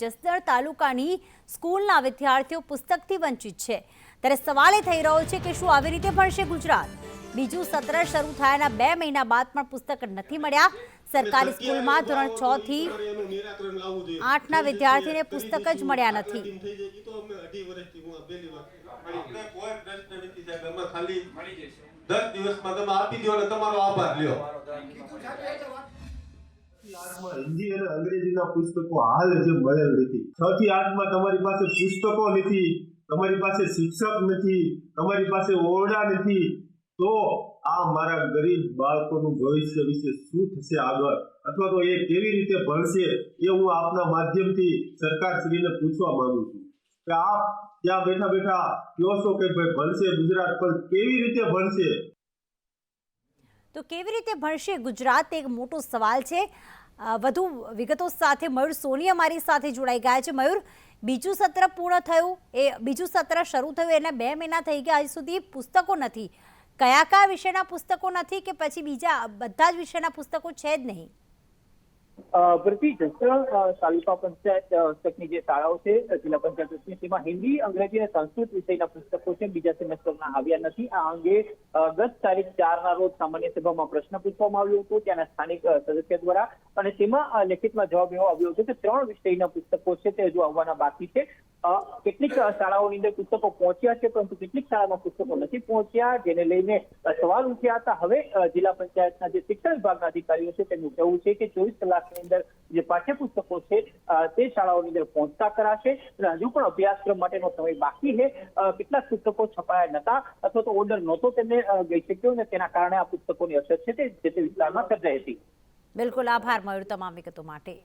જસદણ તાલુકાની સ્કૂલના વિદ્યાર્થીઓ પુસ્તકથી વંચિત છે. ત્યારે સવાલ એ થઈ રહ્યો છે કે શું આવી રીતે ભણશે ગુજરાત? બીજું સત્ર શરૂ થયાના બે મહિના બાદ પણ પુસ્તક નથી મળ્યા. સરકારી સ્કૂલમાં ધોરણ છ થી આઠના વિદ્યાર્થીને પુસ્તક જ મળ્યા નથી. દસ દિવસમાં તમે આપી દો તમારો આભાર લ્યો. અને અંગ્રેજીના પુસ્તકો હાલ જે મળેલ નથી. છ થી આઠમાં તમારી પાસે પુસ્તકો નથી, તમારી પાસે શિક્ષક નથી, તમારી પાસે ઓરડા નથી, તો આ મારા ગરીબ બાળકોનું ભવિષ્ય વિશે શું થશે આગળ? અથવા તો એ કેવી રીતે ભણશે એ હું આપના માધ્યમથી સરકારશ્રીને પૂછવા માંગુ છું. કે આપ ત્યાં બેઠા બેઠા કહો છો કે ભાઈ ભણશે ગુજરાત, પણ કેવી રીતે ભણશે? તો કેવી રીતે ભણશે ગુજરાત? એક મોટો સવાલ છે. વધુ વિગતો સાથે મયુર સોની અમારી સાથે જોડાઈ ગયા છે. મયુર, બીજું સત્ર પૂર્ણ થયું. એ બીજું સત્ર શરૂ થયું એના બે મહિના થઈ ગયા. હજી સુધી પુસ્તકો નથી. કયા કયા વિષયના પુસ્તકો નથી કે પછી બીજા બધા જ વિષયના પુસ્તકો છે જ નહીં? ભરતી જસદણ તાલુકા પંચાયત અ, સ્તરની જે શાળાઓ છે જિલ્લા પંચાયત સ્તરની, તેમાં હિન્દી અંગ્રેજી અને સંસ્કૃત વિષયના પુસ્તકો છે બીજા સેમેસ્ટરના આવ્યા નથી. આ અંગે ગત તારીખ ચારના રોજ સામાન્ય સભામાં પ્રશ્ન પૂછવામાં આવ્યો હતો ત્યાંના સ્થાનિક સદસ્ય દ્વારા. અને તેમાં લેખિતમાં જવાબ એવો આવ્યો હતો કે ત્રણ વિષયના પુસ્તકો છે તે હજુ આવવાના બાકી છે. કેટલીક શાળાઓની અંદર પુસ્તકો પહોંચ્યા છે, પરંતુ કેટલીક શાળામાં પુસ્તકો નથી પહોંચ્યા, જેને લઈને સવાલ ઉઠ્યા હતા. હવે જિલ્લા પંચાયતના જે શિક્ષણ વિભાગના અધિકારીઓ છે, તેમનું કહેવું છે કે ચોવીસ કલાકની અંદર જે પાઠ્યપુસ્તકો છે તે શાળાઓની અંદર પહોંચતા કરાશે. અને હજુ પણ અભ્યાસક્રમ માટેનો સમય બાકી છે. કેટલાક પુસ્તકો છપાયા નતા, અથવા તો ઓર્ડર નહોતો તેમને ગઈ શક્યો અને તેના કારણે આ પુસ્તકોની અસર છે તે જે તે વિસ્તારમાં સર્જાઈ હતી. બિલકુલ આભાર, મયુર, તમામ વિગતો માટે.